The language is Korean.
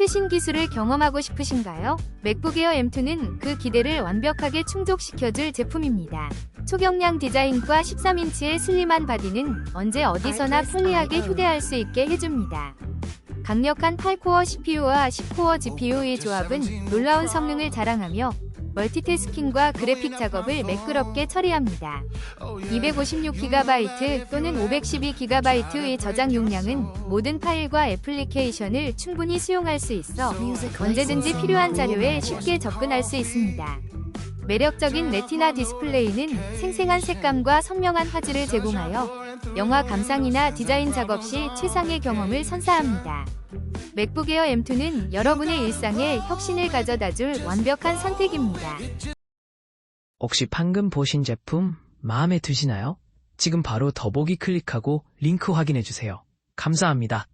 최신 기술을 경험하고 싶으신가요? 맥북 에어 M2는 그 기대를 완벽하게 충족시켜줄 제품입니다. 초경량 디자인과 13인치의 슬림한 바디는 언제 어디서나 편리하게 휴대할 수 있게 해줍니다. 강력한 8코어 CPU와 10코어 GPU의 조합은 놀라운 성능을 자랑하며 멀티태스킹과 그래픽 작업을 매끄럽게 처리합니다. 256GB 또는 512GB의 저장 용량은 모든 파일과 애플리케이션을 충분히 수용할 수 있어 언제든지 필요한 자료에 쉽게 접근할 수 있습니다. 매력적인 레티나 디스플레이는 생생한 색감과 선명한 화질을 제공하여 영화 감상이나 디자인 작업 시 최상의 경험을 선사합니다. 맥북 에어 M2는 여러분의 일상에 혁신을 가져다줄 완벽한 선택입니다. 혹시 방금 보신 제품 마음에 드시나요? 지금 바로 더보기 클릭하고 링크 확인해 주세요. 감사합니다.